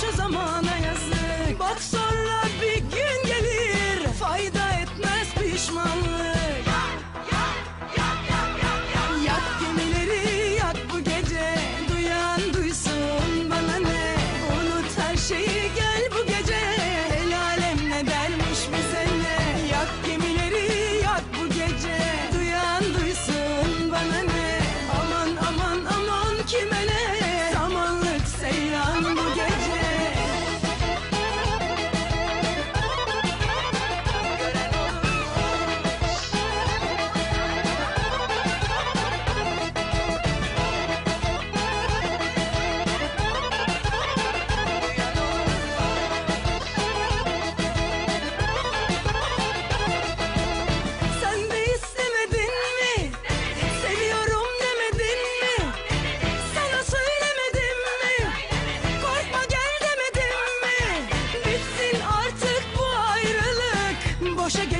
Karşı zaman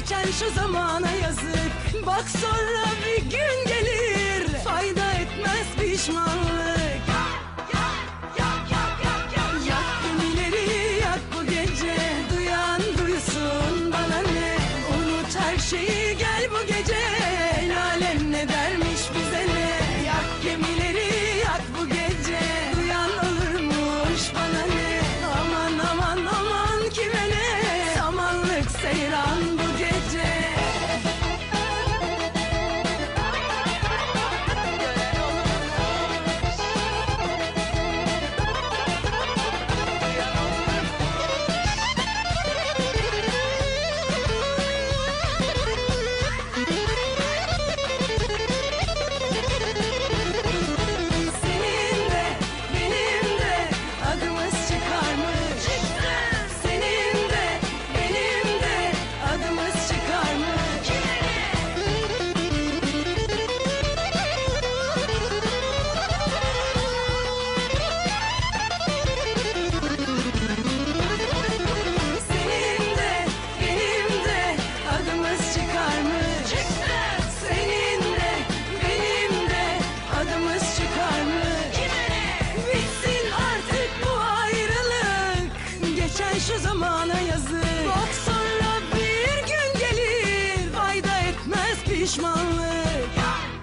geçen şu zamana yazık. Bak sonra bir gün gelir. Fayda etmez pişmanlık. pişmanlık.